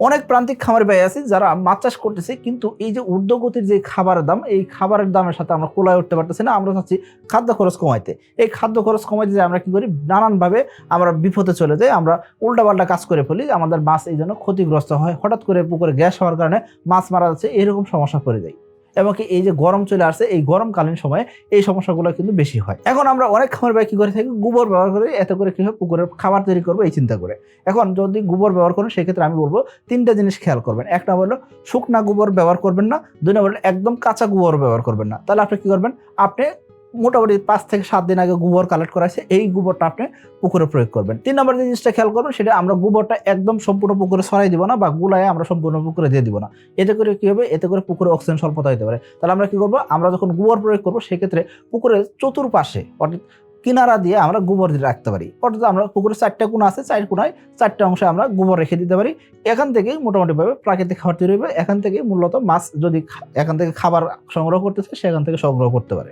অনেক প্রান্তিক খামারি ভাই আছে যারা মাছ চাষ করতেছে, কিন্তু এই যে ঊর্ধ্বগতির যে খাবারের দাম, এই খাবারের দামের সাথে আমরা কোলায় উঠতে পারতেছি না, আমরা চাচ্ছি খাদ্য খরচ কমাইতে। এই খাদ্য খরচ কমাইতে যে আমরা কি করি? নানানভাবে আমরা বিপদে চলে যাই, আমরা উল্টাপাল্টা কাজ করে ফেলি, আমাদের মাছ এই জন্য ক্ষতিগ্রস্ত হয়, হঠাৎ করে পুকুরে গ্যাস হওয়ার কারণে মাছ মারা যাচ্ছে, এরকম সমস্যা পড়ে যায়। এবং এই যে গরম চলে আসছে, এই গরমকালীন সময়ে এই সমস্যাগুলো কিন্তু বেশি হয়। এখন আমরা অনেক খামার ব্যয় কী করে থাকি? গোবর ব্যবহার করে এত করে কী হয়? পুকুরের খাবার তৈরি করব এই চিন্তা করে। এখন যদি গোবর ব্যবহার করেন, সেক্ষেত্রে আমি বলব তিনটা জিনিস খেয়াল করবেন। একটা হলো শুকনা গোবর ব্যবহার করবেন না, দুই নম্বর একদম কাঁচা গোবর ব্যবহার করবেন না। তাহলে আপনি কী করবেন? আপনি মোটামুটি পাঁচ থেকে সাত দিন আগে গোবর কালেক্ট করা আছে, এই গোবরটা আপনি পুকুরে প্রয়োগ করবেন। তিন নম্বর যে জিনিসটা খেয়াল করবেন, সেটা আমরা গোবরটা একদম সম্পূর্ণ পুকুরে ছড়াই দিব না বা গুলায় আমরা সম্পূর্ণ পুকুরে দিয়ে দিব না। এতে করে কী হবে? এতে করে পুকুরে অক্সিজেন স্বল্পতা হতে পারে। তাহলে আমরা কী করব? আমরা যখন গোবর প্রয়োগ করব, সেক্ষেত্রে পুকুরের চতুর্পাশে, অর্থাৎ কিনারা দিয়ে আমরা গোবর দিয়ে রাখতে পারি। অর্থাৎ আমরা পুকুরের চারটা কোনা আছে, চার কোনায় চারটা অংশে আমরা গোবর রেখে দিতে পারি। এখান থেকে মোটামুটিভাবে প্রাকৃতিক খাবার তৈরি হবে। এখান থেকে মূলত মাছ যদি এখান থেকে খাবার সংগ্রহ করতেছে সেখান থেকে সংগ্রহ করতে পারে।